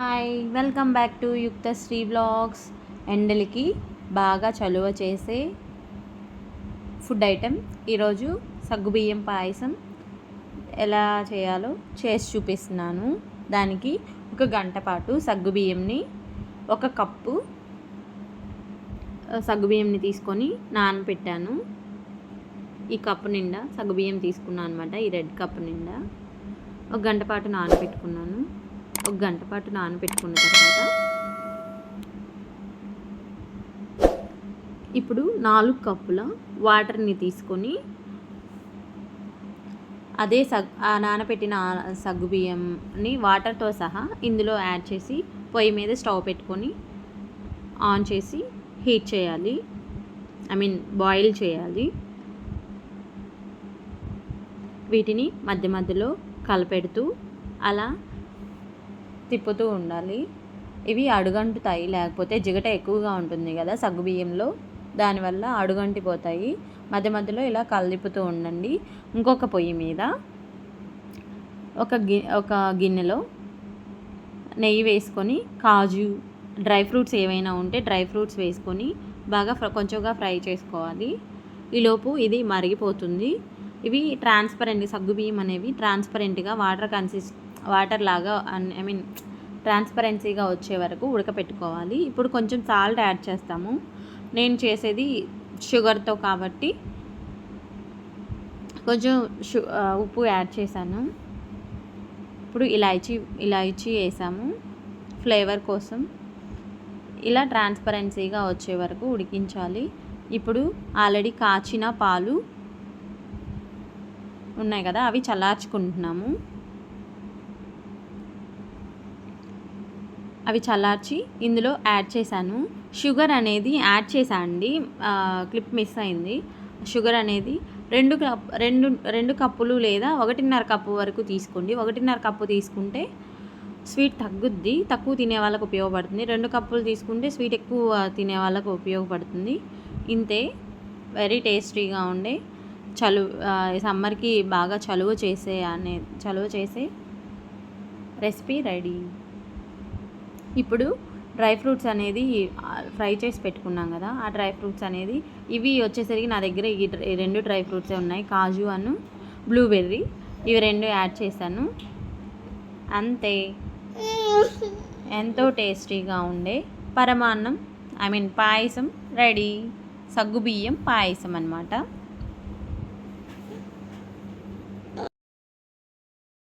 Hi welcome back to యుక్త Shri blogs. ఎండలకి బాగా చలువ చేసే ఫుడ్ ఐటెం ఈరోజు సగ్గుబియ్యం పాయసం. ఎలా చేయాలో చేసి చూపిస్తున్నాను. దానికి ఒక గంట పాటు సగ్గుబియ్యంని ఒక కప్పు సగ్గుబియ్యంని తీసుకొని నానబెట్టాను ఈ కప్పు నిండా సగ్గుబియ్యం తీసుకున్నాను అనమాట ఈ రెడ్ కప్పు నిండా. ఒక గంట పాటు నానబెట్టుకున్నాను. ఒక గంట పాటు నానబెట్టుకున్న తర్వాత ఇప్పుడు నాలుగు కప్పుల వాటర్ని తీసుకొని అదే సగ్ ఆ నానబెట్టిన సగ్గు బియ్యంని వాటర్తో సహా ఇందులో యాడ్ చేసి పొయ్యి మీద స్టవ్ పెట్టుకొని ఆన్ చేసి హీట్ చేయాలి. ఐ మీన్ బాయిల్ చేయాలి. వీటిని మధ్య మధ్యలో కలపెడుతూ అలా తిప్పుతూ ఉండాలి. ఇవి అడుగంటుతాయి. లేకపోతే జిగట ఎక్కువగా ఉంటుంది కదా సగ్గుబియ్యంలో దానివల్ల అడుగంటిపోతాయి. మధ్య మధ్యలో ఇలా కలదిప్పుతూ ఉండండి. ఇంకొక పొయ్యి మీద ఒక గి ఒక గిన్నెలో నెయ్యి వేసుకొని కాజు డ్రై ఫ్రూట్స్ ఏవైనా ఉంటే డ్రై ఫ్రూట్స్ వేసుకొని బాగా కొంచెంగా ఫ్రై చేసుకోవాలి. ఈలోపు ఇది మరిగిపోతుంది. ఇవి ట్రాన్స్పరెంట్ సగ్గుబియ్యం అనేవి ట్రాన్స్పరెంట్గా వాటర్ కన్సిస్ వాటర్ లాగా ఐ మీన్ ట్రాన్స్పరెన్సీగా వచ్చే వరకు ఉడకపెట్టుకోవాలి. ఇప్పుడు కొంచెం సాల్ట్ యాడ్ చేస్తాము. నేను చేసేది షుగర్తో కాబట్టి కొంచెం షు ఉప్పు యాడ్ చేశాను. ఇప్పుడు ఇలాచీ ఇలాచీ వేసాము. ఫ్లేవర్ కోసం ఇలా ట్రాన్స్పరెన్సీగా వచ్చే వరకు ఉడికించాలి. ఇప్పుడు ఆల్రెడీ కాచిన పాలు ఉన్నాయి కదా అవి చల్లార్చుకుంటున్నాము. అవి చల్లార్చి ఇందులో యాడ్ చేశాను. షుగర్ అనేది యాడ్ చేశాను అండి. క్లిప్ మిస్ అయింది. షుగర్ అనేది రెండు కప్ రెండు రెండు కప్పులు లేదా ఒకటిన్నర కప్పు వరకు తీసుకోండి. ఒకటిన్నర కప్పు తీసుకుంటే స్వీట్ తగ్గుద్ది. తక్కువ తినే వాళ్ళకు ఉపయోగపడుతుంది. రెండు కప్పులు తీసుకుంటే స్వీట్ ఎక్కువ తినే వాళ్ళకు ఉపయోగపడుతుంది. ఇంతే. వెరీ టేస్టీగా ఉండే. చలు సమ్మర్కి బాగా చలువ చేసే అనే చలువ చేసే రెసిపీ రెడీ. ఇప్పుడు డ్రై ఫ్రూట్స్ అనేది ఫ్రై చేసి పెట్టుకున్నాం కదా ఆ డ్రై ఫ్రూట్స్ అనేది ఇవి వచ్చేసరికి నా దగ్గర ఈ రెండు డ్రై ఫ్రూట్సే ఉన్నాయి. కాజు అను బ్లూబెర్రీ ఇవి రెండు యాడ్ చేశాను. అంతే. ఎంతో టేస్టీగా ఉండే పరమాన్నం ఐ మీన్ పాయసం రెడీ. సగ్గుబియ్యం పాయసం అనమాట